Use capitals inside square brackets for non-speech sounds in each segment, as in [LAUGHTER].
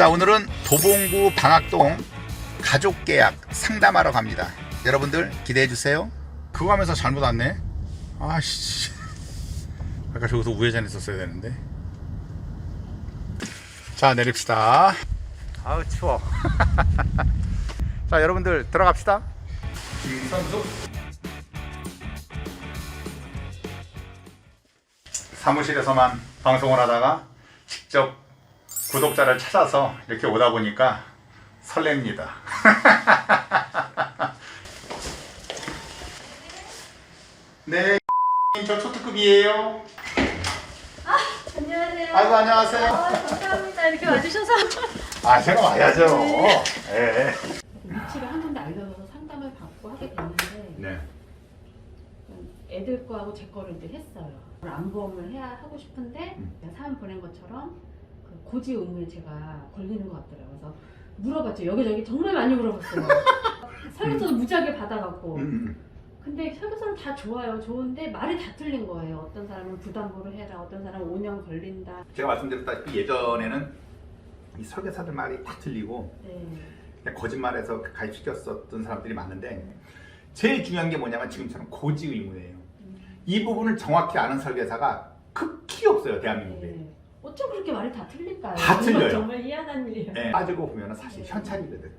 자 오늘은 도봉구 방학동 가족계약 상담하러 갑니다. 여러분들 기대해주세요. 그거 하면서 잘못 왔네. 아씨. 아까 저기서 우회전 했었어야 되는데. 자 내립시다. 아우 추워. [LAUGHS] 자 여러분들 들어갑시다. 사무실에서만 방송을 하다가 직접 구독자를 찾아서 이렇게 오다 보니까 설렙니다. [LAUGHS] 네, [LAUGHS] 저 초특급이에요. 안녕하세요. 아이고 안녕하세요. 아, 감사합니다. 이렇게 와주셔서. 아 제가 와야죠. 네. 위치를 한 군데 알려줘서 상담을 받고 하게 됐는데 네. 애들 거하고 제 거를 이제 했어요. 안보험을 해야 하고 싶은데 음. 사연 보낸 것처럼 그 고지 의무에 제가 걸리는 것 같더라고요. 그래서 물어봤죠. 여기저기 정말 많이 물어봤어요. [LAUGHS] 설계서도 무지하게 받아갖고. 음, 근데 설계서는 다 좋아요. 좋은데 말이 다 틀린 거예요. 어떤 사람은 부담보를 해라. 어떤 사람은 5년 걸린다. 제가 말씀드렸다시피 예전에는 이 설계사들 말이 다 틀리고 네. 그냥 거짓말해서 가입시켰었던 사람들이 많은데 제일 중요한 게 뭐냐면 지금처럼 고지 의무예요. 이 부분을 정확히 아는 설계사가 극히 없어요 대한민국에. 네. 어쩜 그렇게 말이 다 틀릴까요? 다 틀려요. 정말 희한한 일이에요. 네. 빠지고 보면 사실 현찰이거든.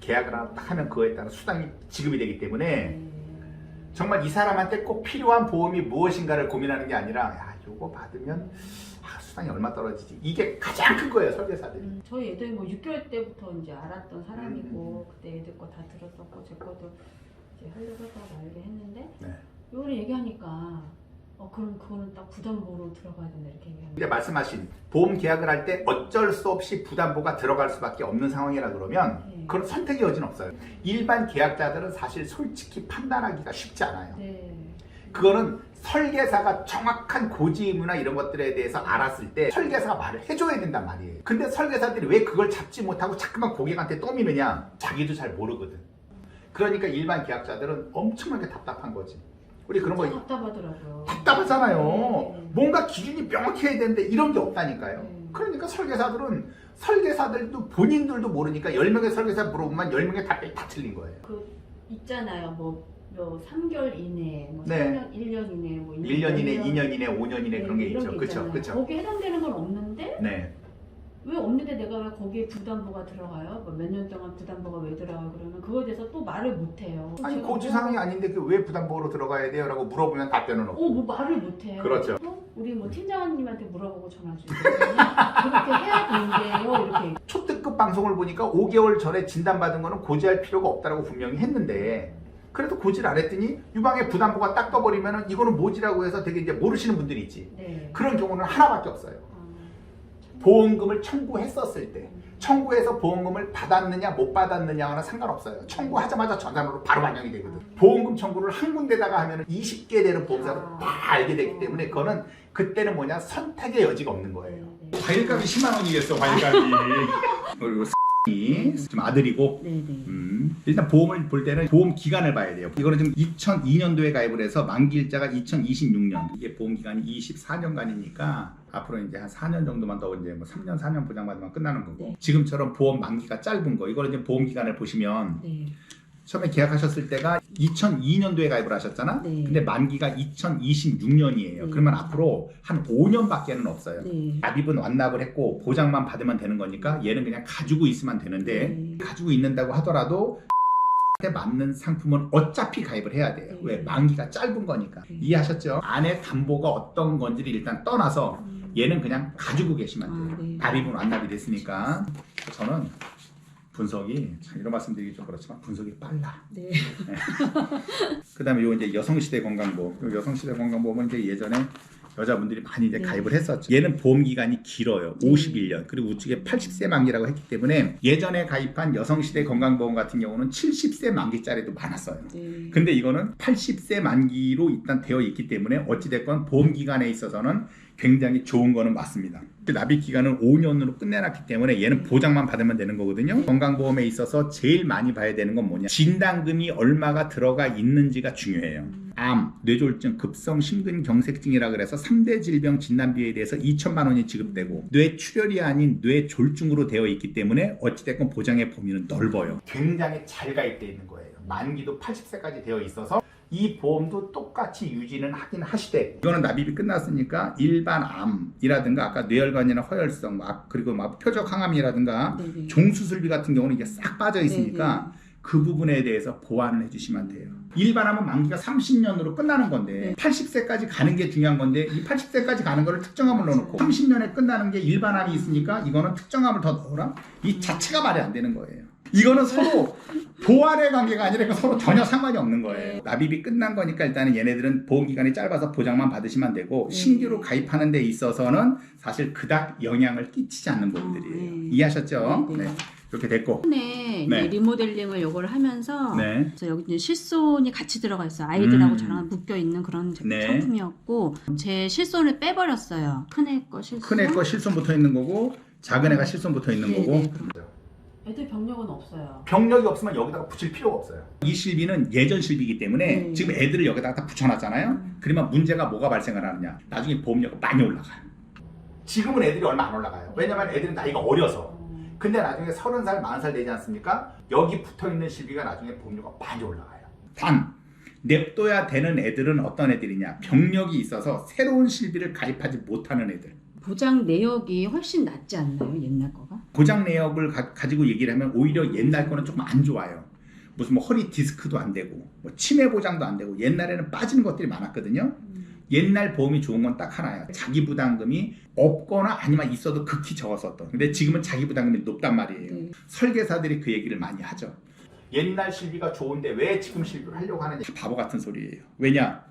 계약을 하나 딱 하면 그거에 따라 수당이 지급이 되기 때문에 네. 정말 이 사람한테 꼭 필요한 보험이 무엇인가를 고민하는 게 아니라 야 요거 받으면 아, 수당이 얼마 떨어지지 이게 가장 큰 거예요 설계사들이. 음, 저희 애들 뭐 6개월 때부터 이제 알았던 음, 사람이고 그때 애들 거 다 들었었고 제 것도 이제 하려고 하다가 알게 했는데 네. 요거를 얘기하니까 어 그럼 그거는 딱 부담보로 들어가야 된다 이렇게 얘기하는 근데 말씀하신 보험 계약을 할 때 어쩔 수 없이 부담보가 들어갈 수밖에 없는 상황이라 그러면 네. 그런 선택의 여지는 없어요. 일반 계약자들은 사실 솔직히 판단하기가 쉽지 않아요. 네. 그거는 설계사가 정확한 고지 의무나 이런 것들에 대해서 알았을 때 설계사가 말을 해줘야 된단 말이에요. 근데 설계사들이 왜 그걸 잡지 못하고 자꾸만 고객한테 떠미느냐? 자기도 잘 모르거든. 그러니까 일반 계약자들은 엄청나게 답답한 거지. 우리 그런 거 답답하더라고요. 답답하잖아요. 네. 뭔가 기준이 명확해야 되는데 이런 게 없다니까요. 네. 그러니까 설계사들은 설계사들도 본인들도 모르니까 10명의 설계사 물어보면 10명의 답변이 다 틀린 거예요. 그 있잖아요. 뭐, 뭐 3개월 이내, 뭐 네. 3년, 1년 이내, 뭐 1년 이내, 년 2년 이내, 5년 이내 그런 게 있죠. 그렇죠. 그렇죠. 거기에 해당되는 건 없는데 네. 왜 없는데 내가 왜 거기에 부담보가 들어가요? 뭐몇년 동안 부담보가 왜 들어가요? 그러면 그거에 대해서 또 말을 못 해요. 아니 고지사항이 아닌데 그 왜 부담보로 들어가야 돼요? 라고 물어보면 답변은 없고 어, 뭐 말을 못 해요. 그렇죠. 또 우리 뭐 팀장님한테 물어보고 전화 주세요. 그렇게 해야 된대요. 이렇게. 초특급 방송을 보니까 5개월 전에 진단받은 거는 고지할 필요가 없다고 분명히 했는데 그래도 고지를 안 했더니 유방에 부담보가 딱 떠버리면 이거는 뭐지라고 해서 되게 이제 모르시는 분들이 있지 네. 그런 경우는 하나밖에 없어요. 보험금을 청구했었을 때 청구해서 보험금을 받았느냐 못 받았느냐와는 상관없어요 청구하자마자 전산으로 바로 반영이 되거든 보험금 청구를 한 군데다가 하면 20개 되는 보험사로 아. 다 알게 되기 때문에 그거는 그때는 뭐냐 선택의 여지가 없는 거예요. 과일값이 10만 원이겠어 과일값이 [LAUGHS] 그리고 이 지금 아들이고 네, 네. 음, 일단 보험을 볼 때는 보험 기간을 봐야 돼요. 이거는 지금 2002년도에 가입을 해서 만기 일자가 2026년. 이게 보험 기간이 24년간이니까 앞으로 이제 한 4년 정도만 더 이제 뭐 3년 4년 보장받으면 끝나는 거고. 네. 지금처럼 보험 만기가 짧은 거. 이거는 이제 보험 기간을 보시면 네. 처음에 계약하셨을 때가 2002년도에 가입을 하셨잖아. 네. 근데 만기가 2026년이에요. 네. 그러면 앞으로 한 5년밖에는 없어요. 네. 납입은 완납을 했고 보장만 받으면 되는 거니까 얘는 그냥 가지고 있으면 되는데 네. 가지고 있는다고 하더라도 에 맞는 상품은 어차피 가입을 해야 돼요. 네. 왜? 만기가 짧은 거니까. 네. 이해하셨죠? 안에 담보가 어떤 건지를 일단 떠나서 음. 얘는 그냥 가지고 계시면 돼요. 아, 네. 납입은 완납이 됐으니까. 저는 분석이 참 이런 말씀드리기 좀 그렇지만 분석이 빨라. 네. [LAUGHS] 그다음에 요 이제 여성시대 건강보험. 요 여성시대 건강보험은 이제 예전에 여자분들이 많이 이제 네. 가입을 했었죠. 얘는 보험 기간이 길어요. 네. 51년. 그리고 우측에 80세 만기라고 했기 때문에 예전에 가입한 여성시대 건강보험 같은 경우는 70세 만기짜리도 많았어요. 네. 근데 이거는 80세 만기로 일단 되어 있기 때문에 어찌됐건 보험 기간에 있어서는 굉장히 좋은 거는 맞습니다. 그 납입 기간은 5년으로 끝내놨기 때문에 얘는 보장만 받으면 되는 거거든요. 건강보험에 있어서 제일 많이 봐야 되는 건 뭐냐? 진단금이 얼마가 들어가 있는지가 중요해요. 암, 뇌졸중, 급성 심근경색증이라 그래서 3대 질병 진단비에 대해서 2천만 원이 지급되고 뇌출혈이 아닌 뇌졸중으로 되어 있기 때문에 어찌됐건 보장의 범위는 넓어요. 굉장히 잘 가입되어 있는 거예요. 만기도 80세까지 되어 있어서 이 보험도 똑같이 유지는 하긴 하시되 이거는 납입이 끝났으니까 일반 암이라든가 아까 뇌혈관이나 허혈성 막 그리고 막 표적 항암이라든가 네네. 종수술비 같은 경우는 이게 싹 빠져 있으니까 그 부분에 대해서 보완을 해주시면 돼요. 일반하면 만기가 30년으로 끝나는 건데 네. 80세까지 가는 게 중요한 건데 이 80세까지 가는 거를 특정함을 넣어놓고 30년에 끝나는 게 일반함이 있으니까 이거는 특정함을 더 넣어라? 이 자체가 말이 안 되는 거예요. 이거는 서로 보완의 관계가 아니라 이건 서로 전혀 상관이 없는 거예요. 네. 납입이 끝난 거니까 일단은 얘네들은 보험 기간이 짧아서 보장만 받으시면 되고 네. 신규로 가입하는 데 있어서는 사실 그닥 영향을 끼치지 않는 부분들이에요. 어, 네. 이해하셨죠? 네, 네. 이렇게 됐고. 최근에 네. 이제 리모델링을 요거를 하면서 네. 그래서 여기 이제 실손이 같이 들어가 있어요. 아이들하고 음. 저랑 묶여 있는 그런 제- 네. 상품이었고 제 실손을 빼버렸어요. 큰애 거 실손. 큰 애 거 실손 붙어 있는 거고 작은 애가 실손 붙어 있는 네, 거고 네, 그럼. 애들 병력은 없어요. 병력이 없으면 여기다가 붙일 필요가 없어요. 이 실비는 예전 실비이기 때문에 네. 지금 애들을 여기다가 다 붙여놨잖아요. 음. 그러면 문제가 뭐가 발생을 하느냐? 나중에 보험료가 많이 올라가요. 지금은 애들이 얼마 안 올라가요. 왜냐면 애들은 나이가 어려서. 어, 근데 나중에 서른 살, 마흔 살 되지 않습니까? 여기 붙어 있는 실비가 나중에 보험료가 많이 올라가요. 단 냅둬야 되는 애들은 어떤 애들이냐? 병력이 있어서 새로운 실비를 가입하지 못하는 애들. 보장 내역이 훨씬 낫지 않나요? 옛날 거가? 보장 내역을 가, 지고 얘기를 하면 오히려 옛날 거는 조금 안 좋아요. 무슨 뭐 허리 디스크도 안 되고 뭐 치매 보장도 안 되고 옛날에는 빠지는 것들이 많았거든요. 옛날 보험이 좋은 건 딱 하나예요. 자기 부담금이 없거나 아니면 있어도 극히 적었었던. 근데 지금은 자기 부담금이 높단 말이에요. 네. 설계사들이 그 얘기를 많이 하죠. 옛날 실비가 좋은데 왜 지금 실비를 하려고 하느냐. 다 바보 같은 소리예요. 왜냐?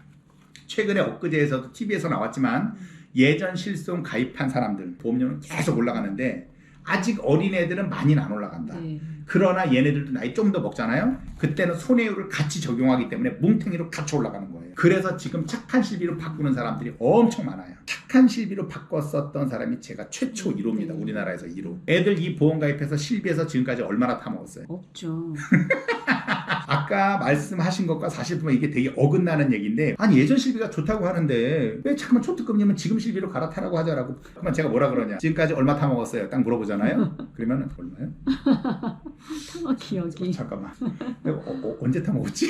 최근에 엊그제에서도 TV에서 나왔지만 예전 실손 가입한 사람들 보험료는 계속 올라가는데 아직 어린 애들은 많이는 안 올라간다. 네. 그러나 얘네들도 나이 좀 더 먹잖아요. 그때는 손해율을 같이 적용하기 때문에 뭉탱이로 같이 올라가는 거예요. 그래서 지금 착한 실비로 바꾸는 사람들이 엄청 많아요. 착한 실비로 바꿨었던 사람이 제가 최초 1호입니다. 네. 우리나라에서 1호. 애들 이 보험 가입해서 실비에서 지금까지 얼마나 타먹었어요. 없죠. [LAUGHS] 아까 말씀하신 것과 사실 보면 이게 되게 어긋나는 얘기인데 아니 예전 실비가 좋다고 하는데 왜 잠깐만 초특급이면 지금 실비로 갈아타라고 하자라고. 그러면 제가 뭐라 그러냐. 지금까지 얼마 타먹었어요? 딱 물어보잖아요. 그러면 얼마요? 상어 기억이. 잠깐만. 내가 어, 어, 언제 타먹었지?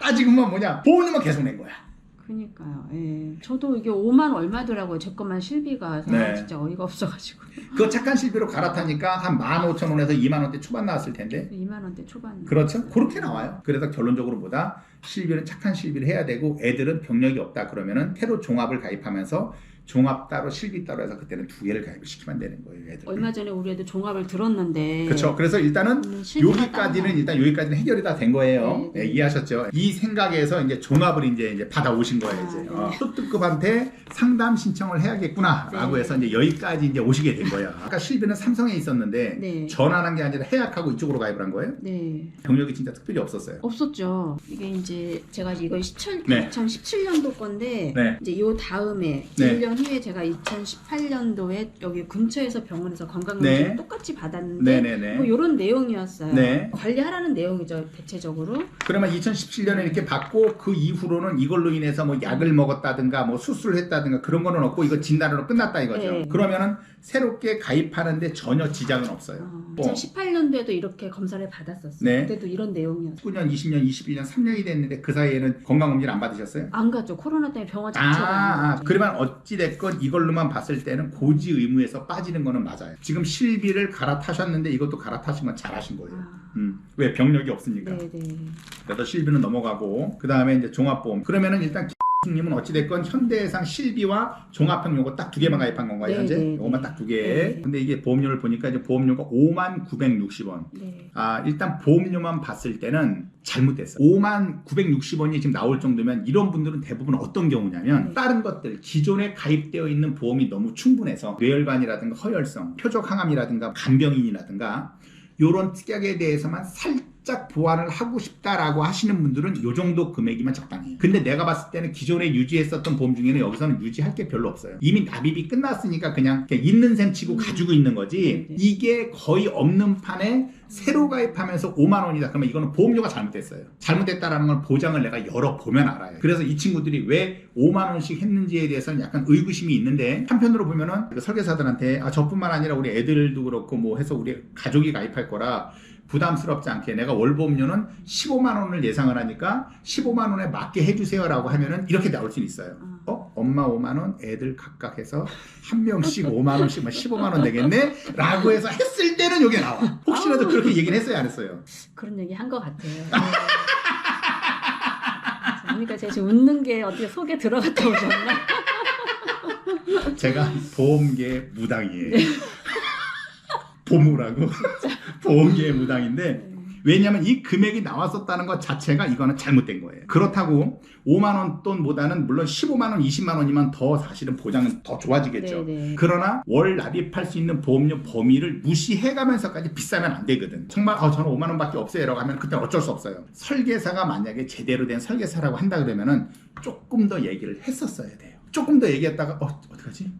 따지고만 [LAUGHS] 뭐냐. 보험료만 계속 낸 거야 그니까요. 예. 저도 이게 5만 얼마더라고요. 제 것만 실비가 네. 진짜 어이가 없어가지고 그거 착한 실비로 갈아타니까 한 15,000원에서 2만 원대 초반 나왔을 텐데 2만 원대 초반. 그렇죠? 그렇게 나와요. 그래서 결론적으로 뭐다? 실비는 착한 실비를 해야 되고 애들은 병력이 없다 그러면은 테로 종합을 가입하면서 종합 따로 실비 따로 해서 그때는 두 개를 가입을 시키면 되는 거예요. 애들. 얼마 전에 우리 애들 종합을 들었는데. 그렇죠. 그래서 일단은 음, 여기까지는 일단 여기까지는 해결이 다 된 거예요. 네, 네. 예, 이해하셨죠? 이 생각에서 이제 종합을 이제 이제 받아 오신 거예요. 아, 이제 네. 어, 소득급한테 상담 신청을 해야겠구나라고 네. 해서 이제 여기까지 이제 오시게 된 거야. 아까 실비는 삼성에 있었는데 네. 전환한 게 아니라 해약하고 이쪽으로 가입을 한 거예요. 네. 경력이 진짜 특별히 없었어요. 없었죠. 이게 이제 제가 이거 2000, 네. 2017년도 건데 네. 이제 요 다음에 네. 1년 후에 제가 2018년도에 여기 근처에서 병원에서 건강검진 네. 똑같이 받았는데 네네네. 뭐 이런 내용이었어요. 네. 관리하라는 내용이죠 대체적으로. 그러면 2017년에 이렇게 받고 그 이후로는 이걸로 인해서 뭐 약을 먹었다든가 뭐 수술을 했다든가 그런 거는 없고 이거 진단으로 끝났다 이거죠. 네. 그러면은 새롭게 가입하는데 전혀 지장은 없어요. 어, 뭐. 2018년도에도 이렇게 검사를 받았었어요. 네. 그때도 이런 내용이었어요. 19년, 20년, 21년, 3년이 됐는데 그 사이에는 건강검진 안 받으셨어요? 안 갔죠. 코로나 때문에 병원 자체가 아, 안 아. 그러면 어찌됐건 이걸로만 봤을 때는 고지 의무에서 빠지는 거는 맞아요. 지금 실비를 갈아타셨는데 이것도 갈아타신 건 잘하신 거예요. 아, 음, 왜 병력이 없으니까. 네, 네. 그래서 실비는 넘어가고 그 다음에 이제 종합보험. 그러면은 일단 님은 어찌됐건 현대해상 실비와 종합형 요거 딱 두 개만 가입한 건가요 네, 현재? 네, 요것만 네. 딱두 개. 네. 근데 이게 보험료를 보니까 이제 보험료가 5만 960원. 네. 아 일단 보험료만 봤을 때는 잘못됐어요. 5만 960원이 지금 나올 정도면 이런 분들은 대부분 어떤 경우냐면 네. 다른 것들 기존에 가입되어 있는 보험이 너무 충분해서 뇌혈관이라든가 허혈성, 표적 항암이라든가 간병인이라든가 요런 특약에 대해서만 살짝 보완을 하고 싶다라고 하시는 분들은 요 정도 금액이면 적당해요. 근데 내가 봤을 때는 기존에 유지했었던 보험 중에는 여기서는 유지할 게 별로 없어요. 이미 납입이 끝났으니까 그냥, 그냥 있는 셈 치고 음. 가지고 있는 거지. 네. 이게 거의 없는 판에 새로 가입하면서 5만 원이다. 그러면 이거는 보험료가 잘못됐어요. 잘못됐다라는 걸 보장을 내가 열어 보면 알아요. 그래서 이 친구들이 왜 5만 원씩 했는지에 대해서는 약간 의구심이 있는데 한편으로 보면은 그 설계사들한테 아 저뿐만 아니라 우리 애들도 그렇고 뭐 해서 우리 가족이 가입할 거라 부담스럽지 않게 내가 월보험료는 15만 원을 예상을 하니까 15만 원에 맞게 해주세요라고 하면은 이렇게 나올 수 있어요. 어? 엄마 5만 원, 애들 각각 해서 한 명씩 5만 원씩 뭐 15만 원 되겠네? 라고 해서 했을 때는 이게 나와. 혹시라도 그렇게 얘기를 했어요, 안 했어요? 그런 얘기 한 것 같아요. 네. 그러니까 제가 지금 웃는 게 어떻게 속에 들어갔다 오셨나? 제가 보험계 무당이에요. 보무라고 보험계 무당인데 왜냐하면 이 금액이 나왔었다는 것 자체가 이거는 잘못된 거예요. 그렇다고 5만 원 돈보다는 물론 15만 원, 20만 원이면 더 사실은 보장은 더 좋아지겠죠. 네네. 그러나 월 납입할 수 있는 보험료 범위를 무시해가면서까지 비싸면 안 되거든. 정말 어, 저는 5만 원밖에 없어요라고 하면 그때 어쩔 수 없어요. 설계사가 만약에 제대로 된 설계사라고 한다 그러면은 조금 더 얘기를 했었어야 돼요. 조금 더 얘기했다가 어 어떡하지?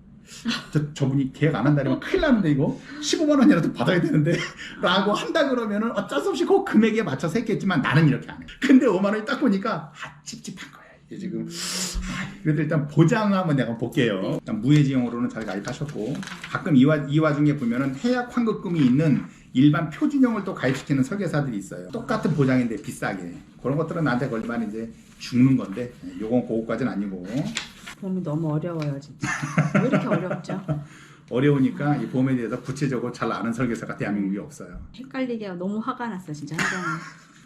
저, 저분이 계약 안 한다면 큰일 나는데 이거 15만 원이라도 받아야 되는데 라고 한다 그러면은 어쩔 수 없이 그 금액에 맞춰서 했겠지만 나는 이렇게 안 해. 근데 5만 원이 딱 보니까 아 찝찝한 거야. 이게 지금 아, 그래도 일단 보장 한번 내가 볼게요. 일단 무해지용으로는 잘 가입하셨고 가끔 이, 와, 이 와중에 보면은 해약 환급금이 있는 일반 표준형을 또 가입시키는 설계사들이 있어요. 똑같은 보장인데 비싸게. 그런 것들은 나한테 걸리면 이제 죽는 건데 요건 그거까지는 아니고 보험이 너무 어려워요, 진짜. 왜 이렇게 어렵죠? [LAUGHS] 어려우니까 이 보험에 대해서 구체적으로 잘 아는 설계사가 대한민국에 없어요. 헷갈리게 너무 화가 났어, 진짜. 한장은.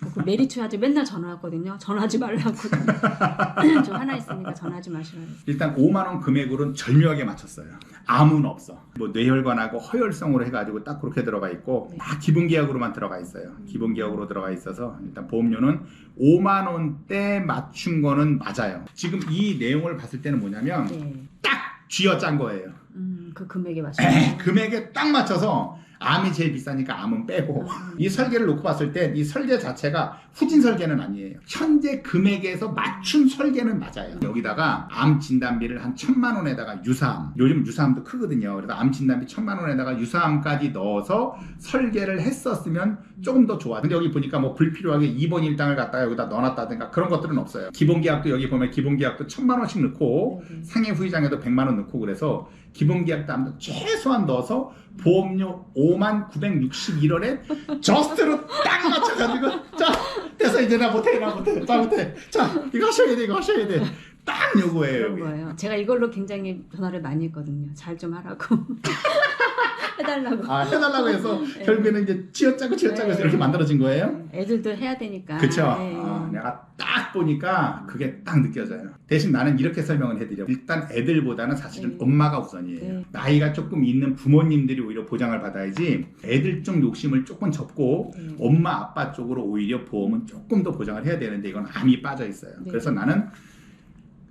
그 메리츠한테 맨날 전화 왔거든요. 전화하지 말라고. [LAUGHS] 저 하나 있으니까 전화하지 마시라고. 일단 5만 원 금액으로는 절묘하게 맞췄어요. 아무는 없어. 뭐 뇌혈관하고 허혈성으로 해가지고 딱 그렇게 들어가 있고 네. 다 기본 계약으로만 들어가 있어요. 기본 계약으로 들어가 있어서 일단 보험료는 5만 원대 맞춘 거는 맞아요. 지금 이 내용을 봤을 때는 뭐냐면 네. 딱 쥐어짠 거예요. 음, 그 금액에 맞춰. 금액에 딱 맞춰서 암이 제일 비싸니까 암은 빼고 이 설계를 놓고 봤을 때 이 설계 자체가 후진 설계는 아니에요. 현재 금액에서 맞춘 설계는 맞아요. 여기다가 암 진단비를 한 천만 원에다가 유사암, 요즘 유사암도 크거든요. 그래서 암 진단비 천만 원에다가 유사암까지 넣어서 설계를 했었으면 조금 더 좋아. 근데 여기 보니까 뭐 불필요하게 2번 일당을 갖다가 여기다 넣어놨다든가 그런 것들은 없어요. 기본 계약도 여기 보면 기본 계약도 천만 원씩 넣고 네, 네. 상해 후의장에도 100만 원 넣고 그래서 기본 계약도 아무튼 최소한 넣어서 보험료 5만 961원에 저스트로 딱 맞춰가지고 자 됐어 이제 나 못해 나 못해 자 못해 자 이거 하셔야 돼 이거 하셔야 돼딱 요거예요 그런. 거예요. 제가 이걸로 굉장히 전화를 많이 했거든요. 잘 좀 하라고. [LAUGHS] 해달라고. 아 해달라고 해서 [LAUGHS] 네. 결국에는 이제 쥐어짜고 쥐어짜고 해서 네. 이렇게 만들어진 거예요 애들도 해야 되니까. 그쵸 네. 아, 내가 딱 보니까 그게 딱 느껴져요 대신 나는 이렇게 설명을 해드려 일단 애들보다는 사실은 네. 엄마가 우선이에요 네. 나이가 조금 있는 부모님들이 오히려 보장을 받아야지 애들 쪽 욕심을 조금 접고 네. 엄마 아빠 쪽으로 오히려 보험은 조금 더 보장을 해야 되는데 이건 암이 빠져 있어요. 네. 그래서 나는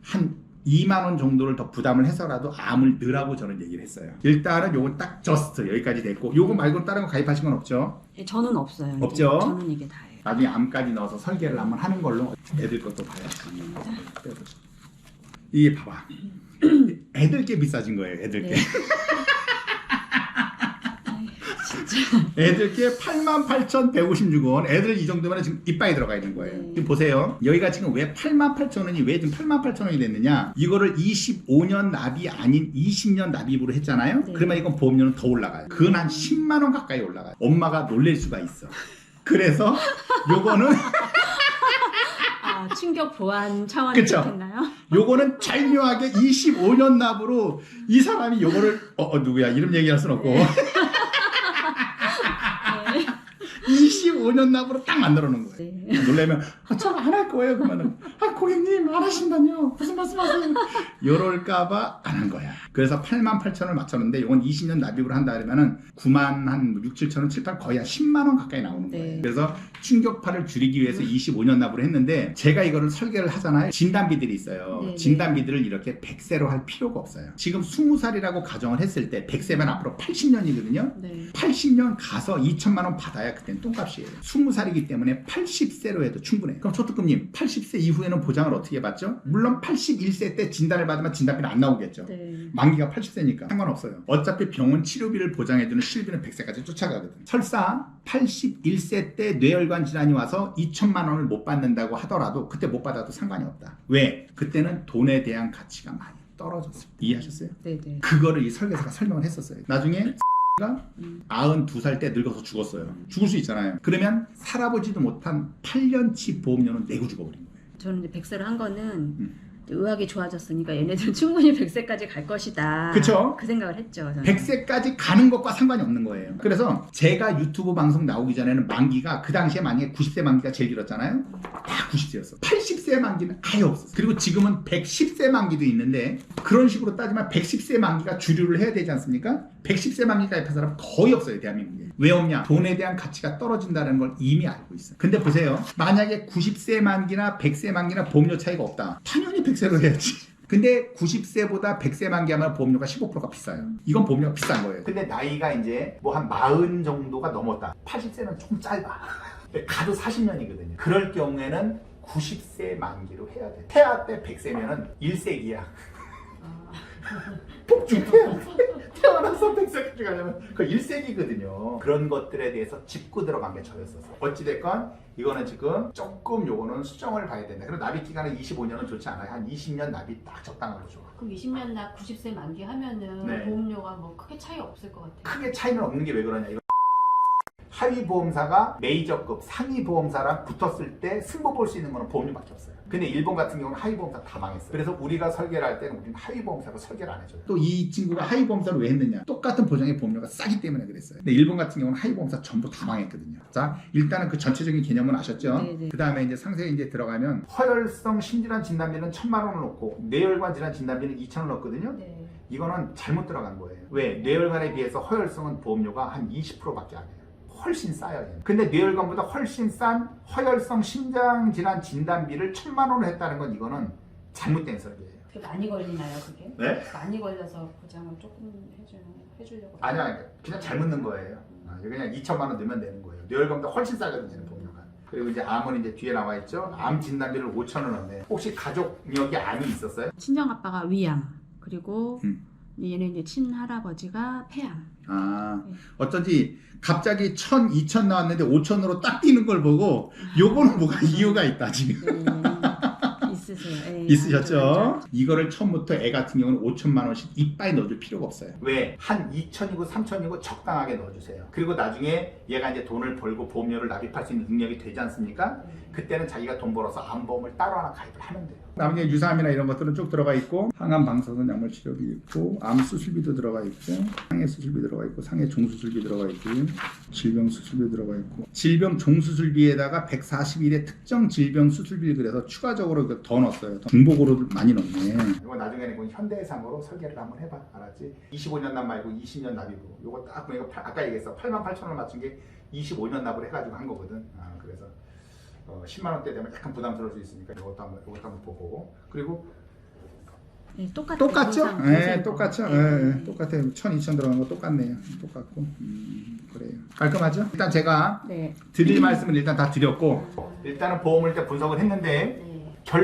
한 2만 원 정도를 더 부담을 해서라도 암을 넣으라고 저는 얘기를 했어요. 일단은 요건 딱 저스트 여기까지 됐고 요거 말고 다른 거 가입하신 건 없죠? 예, 저는 없어요. 이제. 없죠? 저는 이게 다예요. 나중에 암까지 넣어서 설계를 한번 하는 걸로 애들 것도. 빼보자. 이게 봐봐. 애들 게 비싸진 거예요. 애들 게. 네. [LAUGHS] 진짜. 애들 게 88,156원. 애들 이 정도면 지금 이빨에 들어가 있는 거예요. 네. 지금 보세요. 여기가 지금 왜 88,000원이 왜 지금 88,000원이 됐느냐? 이거를 25년 납이 아닌 20년 납입으로 했잖아요. 네. 그러면 이건 보험료는 더 올라가요. 그건 한 10만 원 가까이 올라가요. 엄마가 놀랄 수가 있어. 그래서 [LAUGHS] 요거는 아, 충격 보완 차원이 그쵸? 됐나요? 요거는 절묘하게 25년 납으로 이 사람이 요거를 어, 어, 누구야 이름 얘기할 순 없고 네. 25년 납으로 딱 만들어 놓은 거예요. 네. 놀래면 아, 저안 할 거예요 그러면은 아 고객님 안 하신다뇨 무슨 말씀하세요 이럴까봐 안 한 거야 그래서 8만 8천 원을 맞췄는데 이건 20년 납입을 한다 그러면은 9만 한 6, 7천 원, 7, 8 거의 한 10만 원 가까이 나오는 거예요 네. 그래서 충격파를 줄이기 위해서 25년 납부를 했는데 제가 이거를 설계를 하잖아요 진단비들이 있어요 네, 네. 진단비들을 이렇게 100세로 할 필요가 없어요 지금 20살이라고 가정을 했을 때 100세면 앞으로 80년이거든요 네. 80년 가서 2천만 원 받아야 그땐 똥값이에요. 20살이기 때문에 80세로 해도 충분해. 그럼 초특급님 80세 이후에는 보장을 어떻게 받죠? 물론 81세 때 진단을 받으면 진단비는 안 나오겠죠. 네. 만기가 80세니까 상관없어요. 어차피 병원 치료비를 보장해주는 실비는 100세까지 쫓아가거든. 설사 81세 때 뇌혈관 질환이 와서 2천만 원을 못 받는다고 하더라도 그때 못 받아도 상관이 없다. 왜? 그때는 돈에 대한 가치가 많이 떨어졌어요. 이해하셨어요? 네. 네. 그거를 이 설계사가 설명을 했었어요. 나중에 가 음. 92살 때 늙어서 죽었어요. 죽을 수 있잖아요. 그러면 살아보지도 못한 8년치 보험료는 내고 죽어버린 거예요. 저는 이제 백세를 한 거는 음. 의학이 좋아졌으니까 얘네들은 충분히 백세까지 갈 것이다. 그쵸? 그 생각을 했죠. 저는. 100세까지 가는 것과 상관이 없는 거예요. 그래서 제가 유튜브 방송 나오기 전에는 만기가 그 당시에 만약에 90세 만기가 제일 길었잖아요. 다 90세였어. 80세 만기는 아예 없었어. 그리고 지금은 110세 만기도 있는데 그런 식으로 따지면 110세 만기가 주류를 해야 되지 않습니까? 110세 만기 가입한 사람 거의 없어요, 대한민국에. 왜 없냐? 돈에 대한 가치가 떨어진다는 걸 이미 알고 있어요. 근데 보세요. 만약에 90세 만기나 100세 만기나 보험료 차이가 없다. 당연히 100세 로 해야지. 근데 90세보다 100세 만기하면 보험료가 15%가 비싸요. 이건 보험료가 비싼 거예요. 근데 나이가 이제 뭐 한 40 정도가 넘었다. 80세는 조금 짧아. 가도 40년이거든요. 그럴 경우에는 90세 만기로 해야 돼. 태아 때 100세면은 1세기야. 아, 폭죽 태아 태어나서 100세까지 가려면 그 1세기거든요. 그런 것들에 대해서 짚고 들어간 게 저였었어. 어찌됐건 이거는 지금 조금 요거는 수정을 봐야 된다. 그리고 납입 기간은 25년은 좋지 않아요. 한 20년 납입 딱 적당하고 좋아. 그럼 20년 나 90세 만기 하면은 네. 보험료가 뭐 크게 차이 없을 것 같아요. 크게 차이는 없는 게 왜 그러냐. 하위 보험사가 메이저급 상위 보험사랑 붙었을 때 승부 볼 수 있는 거는 보험료밖에 없어요. 근데 일본 같은 경우는 하위 보험사 다 망했어요. 그래서 우리가 설계를 할 때는 우리는 하위 보험사로 설계를 안 해줘요. 또 이 친구가 하위 보험사를 왜 했느냐? 똑같은 보장의 보험료가 싸기 때문에 그랬어요. 근데 일본 같은 경우는 하위 보험사 전부 다 망했거든요. 자, 일단은 그 전체적인 개념은 아셨죠? 네네. 그 다음에 이제 상세히 이제 들어가면 허혈성 심질환 진단비는 천만 원을 넣고 뇌혈관 질환 진단비는 2천 원 넣었거든요. 네. 이거는 잘못 들어간 거예요. 왜? 뇌혈관에 비해서 허혈성은 보험료가 한 20%밖에 안 해요. 훨씬 싸요. 근데 뇌혈관보다 훨씬 싼 허혈성 심장 질환 진단비를 천만 원을 했다는 건 이거는 잘못된 설계예요. 그게 많이 걸리나요, 그게? 네? 많이 걸려서 보장을 조금 해주, 해주려고. 아니야, 그냥 잘못 넣은 거예요. 아, 그냥 2천만 원 넣으면 되는 거예요. 뇌혈관보다 훨씬 싸거든요, 보험료가. 그리고 이제 암은 이제 뒤에 나와 있죠. 암 진단비를 5천 원 넣네. 혹시 가족력이 암이 있었어요? 친정 아빠가 위암 그리고 음. 얘는 이제 친할아버지가 폐암. 아, 네. 어쩐지 갑자기 천, 이천 나왔는데 오천으로 딱 뛰는 걸 보고 요거는 뭐가 [LAUGHS] 이유가 있다 지금 네. 있으세요. 네, 있으셨죠? 이거를 처음부터 애 같은 경우는 5천만 원씩 이빠이 넣어줄 필요가 없어요. 왜? 한 2천이고 3천이고 적당하게 넣어주세요. 그리고 나중에 얘가 이제 돈을 벌고 보험료를 납입할 수 있는 능력이 되지 않습니까? 네. 그때는 자기가 돈 벌어서 암보험을 따로 하나 가입을 하면 돼요. 나머지 유사암이나 이런 것들은 쭉 들어가 있고 항암 방사선 약물 치료비 있고 암 수술비도 들어가 있고 상해 수술비 들어가 있고 상해 종수술비 들어가 있고 질병 수술비 들어가 있고 질병 종수술비에다가 140일의 특정 질병 수술비를 그래서 추가적으로 이거 더 넣었어요. 중복으로 많이 넣네. 이거 나중에는 이건 현대해상으로 설계를 한번 해봐. 알았지? 25년 납 말고 20년 납이고 이거 딱 보니까 팔- 아까 얘기했어. 8만 8천 원 맞춘 게 25년 납을 해가지고 한 거거든. 아, 그래서 어, 10만 원대 되면 약간 부담스러울 수 있으니까 이것도 한번 이것도 한번 보고 그리고 네, 똑같 똑같죠? 예, 동상 똑같죠? 거. 예, 네. 예, 똑같아요. 1000, 2000 들어간 거 똑같네요. 똑같고 음, 그래요. 깔끔하죠? 일단 제가 네. 드릴 말씀은 일단 다 드렸고 일단은 보험을 일단 분석을 했는데 네.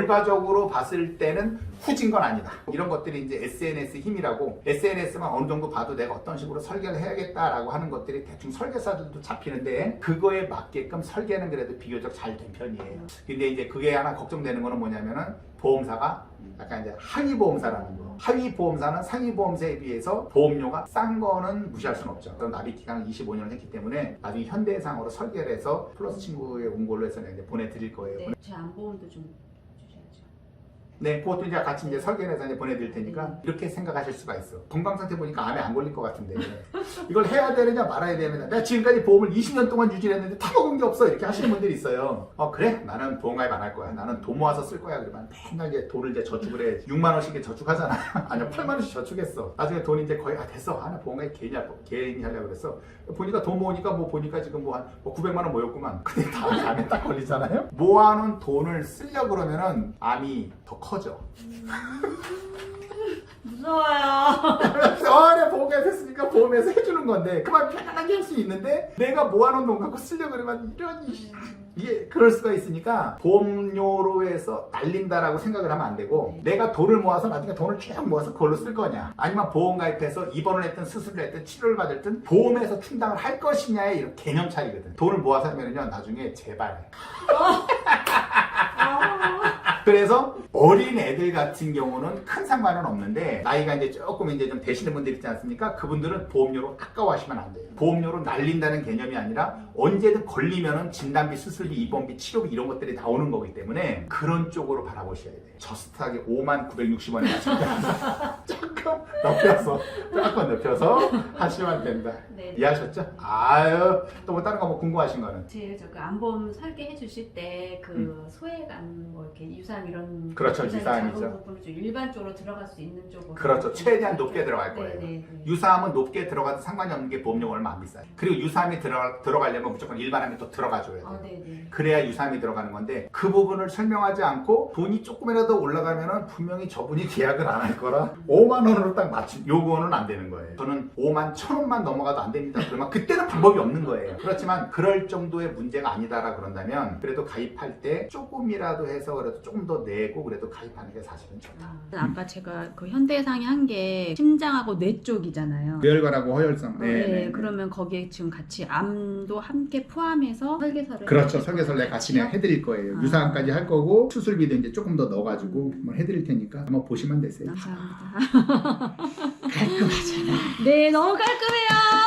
결과적으로 봤을 때는 후진 건 아니다. 이런 것들이 이제 SNS 힘이라고 SNS만 어느 정도 봐도 내가 어떤 식으로 설계를 해야겠다라고 하는 것들이 대충 설계사들도 잡히는데 그거에 맞게끔 설계는 그래도 비교적 잘 된 편이에요. 근데 이제 그게 하나 걱정되는 거는 뭐냐면은 보험사가 약간 이제 하위 보험사라는 거. 하위 보험사는 상위 보험사에 비해서 보험료가 싼 거는 무시할 수는 없죠. 그럼 납입 기간을 25년을 했기 때문에 나중에 현대해상으로 설계를 해서 플러스 친구에 온 걸로 해서 이제 보내드릴 거예요. 네. 제 안보험도 좀. 네, 그것도 이제 같이 이제 설계해서 이제 보내드릴 테니까 이렇게 생각하실 수가 있어. 건강 상태 보니까 암에 안 걸릴 것 같은데 [LAUGHS] 이걸 해야 되느냐 말아야 되느냐. 내가 지금까지 보험을 20년 동안 유지했는데 타먹은 게 없어 이렇게 하시는 분들이 있어요. 어 그래? 나는 보험가입 안 할 거야. 나는 돈 모아서 쓸 거야. 그러면 맨날 이제 돈을 이제 저축을 해. 6만 원씩 저축하잖아. [LAUGHS] 아니야 8만 원씩 저축했어. 나중에 돈이 이제 거의 아 됐어. 아나 보험가입 개인이 할 거- 개인이 하려고 그랬어. 보니까 돈 모으니까 뭐 보니까 지금 뭐한 뭐 900만 원 모였구만. 근데 다 암에 딱 걸리잖아요. 모아놓은 돈을 쓰려고 그러면은 암이 더 커져. [LAUGHS] 무서워요. [LAUGHS] 전에 보험가입 했으니까 보험에서 해주는 건데 그만 편안하게 할 수 있는데 내가 모아놓은 돈 갖고 쓰려고 그러면 이런 이- 이게 그럴 수가 있으니까 보험료로 해서 날린다라고 생각을 하면 안 되고 내가 돈을 모아서 나중에 돈을 쭉 모아서 그걸로 쓸 거냐. 아니면 보험 가입해서 입원을 했든 수술을 했든 치료를 받을든 보험에서 충당을 할 것이냐의 이런 개념 차이거든. 돈을 모아서 하면은요 나중에 제발 [LAUGHS] 그래서 어린 애들 같은 경우는 큰 상관은 없는데 나이가 이제 조금 이제 좀 되시는 분들 있지 않습니까? 그분들은 보험료로 아까워하시면 안 돼요. 보험료로 날린다는 개념이 아니라 언제든 걸리면은 진단비, 수술비, 입원비, 치료비 이런 것들이 나오는 거기 때문에 그런 쪽으로 바라보셔야 돼요. 저스트하게 5만 960원에 [LAUGHS] [LAUGHS] 하시면 조금 높여서 조금 높여서 하시면 된다. 네. 이해하셨죠? 아유 또 뭐 다른 거 뭐 궁금하신 거는? 제 저그 암보험 설계해 주실 때그 소외감 뭐 이렇게 유산 이런 음. 그렇죠, 유산이 유산이죠. 작은 부분을 좀 일반적으로 들어갈 수 있는 쪽으로 그렇죠. 최대한 높게 들어갈 거예요. 네, 네, 네. 유사함은 높게 들어가도 상관이 없는 게 보험료 얼마 안 비싸요. 그리고 유사함이 들어가, 들어가려면 무조건 일반함이 또 들어가줘야 돼요. 아, 네, 네. 그래야 유사함이 들어가는 건데 그 부분을 설명하지 않고 돈이 조금이라도 올라가면은 분명히 저분이 [LAUGHS] 계약을 안 할 거라 5만 원으로 딱 맞춘 요거는 안 되는 거예요. 저는 5만 천 원만 넘어가도 안 됩니다. 그러면 그때는 방법이 없는 거예요. 그렇지만 그럴 정도의 문제가 아니다라 그런다면 그래도 가입할 때 조금이라도 해서 그래도 조금 더 내고 그래도 가입하는 게 사실은 좋다. 아, 아까 제가 그 현대상이 한게 심장하고 뇌 쪽이잖아요. 뇌혈관하고 허혈성. 네, 그러면 거기에 지금 같이 암도 함께 포함해서 설계서를 그렇죠. 설계서를 내가 같이 내가 해드릴 거예요. 아. 유사함까지 할 거고 수술비도 이제 조금 더 넣어가지고 한번 해드릴 테니까 한번 보시면 되세요. 감사합니다. [LAUGHS] 깔끔하잖아. 네, 너무 깔끔해요.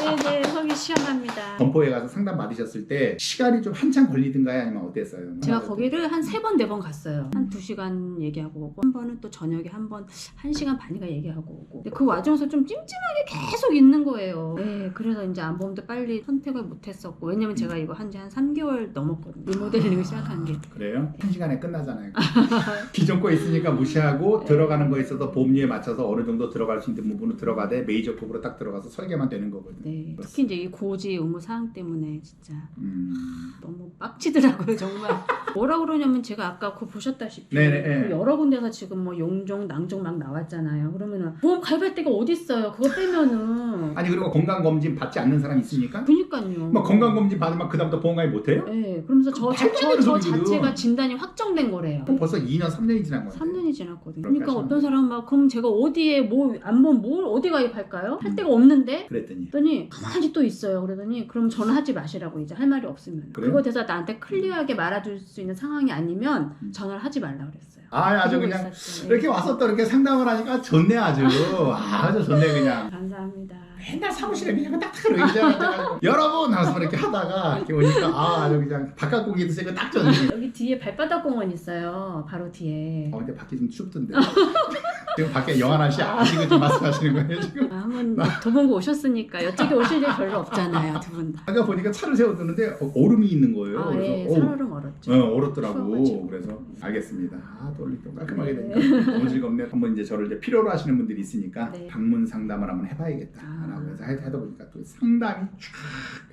네, 네, 속이 시원합니다. 검포에 가서 상담 받으셨을 때 시간이 좀 한참 걸리든가요? 아니면 어땠어요? 제가 거기를 한 세 번, 네 번 갔어요. 한 두 시간 얘기하고 오고, 한 번은 또 저녁에 한 번, 한 시간 반인가 얘기하고 오고. 근데 그 와중에서 좀 찜찜하게 계속 있는 거예요. 네, 그래서 이제 안보험도 빨리 선택을 못 했었고, 왜냐면 제가 이거 한 지 한 3개월 넘었거든요. 리모델링을 시작한 게. 그래요? 한 시간에 끝나잖아요. [LAUGHS] 기존 거 있으니까 무시하고 네. 들어가는 거에 있어서 보험료에 맞춰서 어느 정도 들어갈 수 있는 부분은 들어가되 메이저 급으로 딱 들어가서 설계만 되는 거거든요. 네, 특히 이제 이 고지 의무 사항 때문에 진짜 음. 너무 빡치더라고요, 정말. 뭐라 그러냐면 제가 아까 그거 보셨다시피 네네, 네. 그 여러 군데서 지금 뭐 용종, 낭종 막 나왔잖아요. 그러면은 보험 가입할 데가 어디 있어요? 그거 빼면은. 아니 그리고 건강 검진 받지 않는 사람 있습니까? 그니까요. 뭐 건강 검진 받으면 그다음부터 보험 가입 못 해요? 네, 그러면서 저, 안 되는 저, 저. 자체가 진단이 확정된 거래요. 그럼 벌써 2년 3년이 지난 거예요. 3년이 지났거든요. 그러니까 어떤 사람은 막 그럼 제가 어디에 뭐 안보험 뭘 어디 가입할까요? 할 음. 데가 없는데 그랬더니 그랬더니 가만히 또 있어요. 그러더니 그럼 전화하지 마시라고 이제 할 말이 없으면 그래요? 그거 대해서 나한테 클리어하게 말아줄 수 있는 상황이 아니면 음. 전화를 하지 말라 그랬어요. 아 아주 그냥 있었죠. 이렇게 네. 와서 또 이렇게 상담을 하니까 좋네 아주 아, 아주 좋네 그냥 감사합니다. 맨날 사무실에 그냥 딱딱 이러고 [LAUGHS] 여러분 하면서 이렇게 하다가 이렇게 오니까 아 아주 그냥 바깥 공기도 쐬고 딱 좋네 여기 뒤에 발바닥 공원 있어요. 바로 뒤에. 어 근데 밖에 좀 춥던데 [LAUGHS] 지금 밖에 영환아 씨 아시고 좀 말씀하시는 거예요 지금 아, 한번 도봉구 오셨으니까 이쪽에 오실 [LAUGHS] 일 별로 없잖아요, 두 분 다. 아까 보니까 차를 세워두는데 어, 얼음이 있는 거예요 아, 예, 그래서 어우, 살얼음 얼었죠. 어, 얼었더라고. 추워가지고. 그래서 알겠습니다. 아, 또 이렇게 깔끔하게 네. 되니까 너무 즐겁네. 한번 이제 저를 이제 필요로 하시는 분들이 있으니까 네. 방문 상담을 한번 해봐야겠다. 아. 라고 해서 해- 하다 보니까 또 상담이 쫙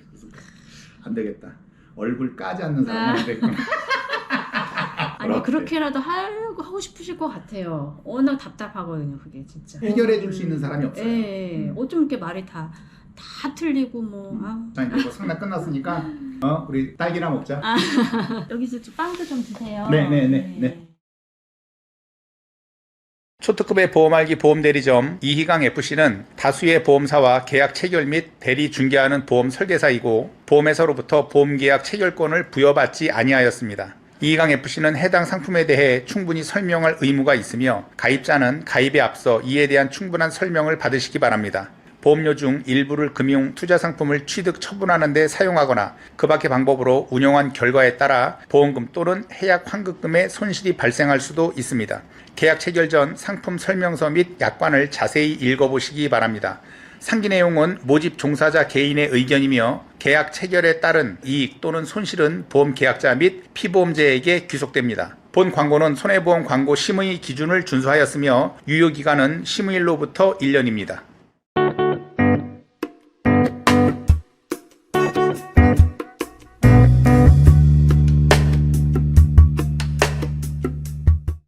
그래서 안 되겠다. 얼굴 까지 않는 사람은 안 되겠구나. [LAUGHS] 아니 그렇대. 그렇게라도 하고 하고 싶으실 것 같아요. 워낙 답답하거든요, 그게 진짜. 해결해 줄 수 있는 사람이 없어요. 예, 음. 어쩜 이렇게 말이 다 다 틀리고 뭐 아, 자 이제 뭐 상담 끝났으니까 어 우리 딸기나 먹자. [LAUGHS] 여기서 좀 빵도 좀 드세요. 네, 네, 네, 네. 초특급의 보험 알기 보험 대리점 이희강 FC는 다수의 보험사와 계약 체결 및 대리 중개하는 보험 설계사이고 보험회사로부터 보험 계약 체결권을 부여받지 아니하였습니다. 이희강 FC는 해당 상품에 대해 충분히 설명할 의무가 있으며 가입자는 가입에 앞서 이에 대한 충분한 설명을 받으시기 바랍니다. 보험료 중 일부를 금융 투자 상품을 취득 처분하는 데 사용하거나 그 밖의 방법으로 운용한 결과에 따라 보험금 또는 해약 환급금의 손실이 발생할 수도 있습니다. 계약 체결 전 상품 설명서 및 약관을 자세히 읽어보시기 바랍니다. 상기 내용은 모집 종사자 개인의 의견이며 계약 체결에 따른 이익 또는 손실은 보험 계약자 및 피보험자에게 귀속됩니다. 본 광고는 손해보험 광고 심의 기준을 준수하였으며 유효기간은 심의일로부터 1년입니다.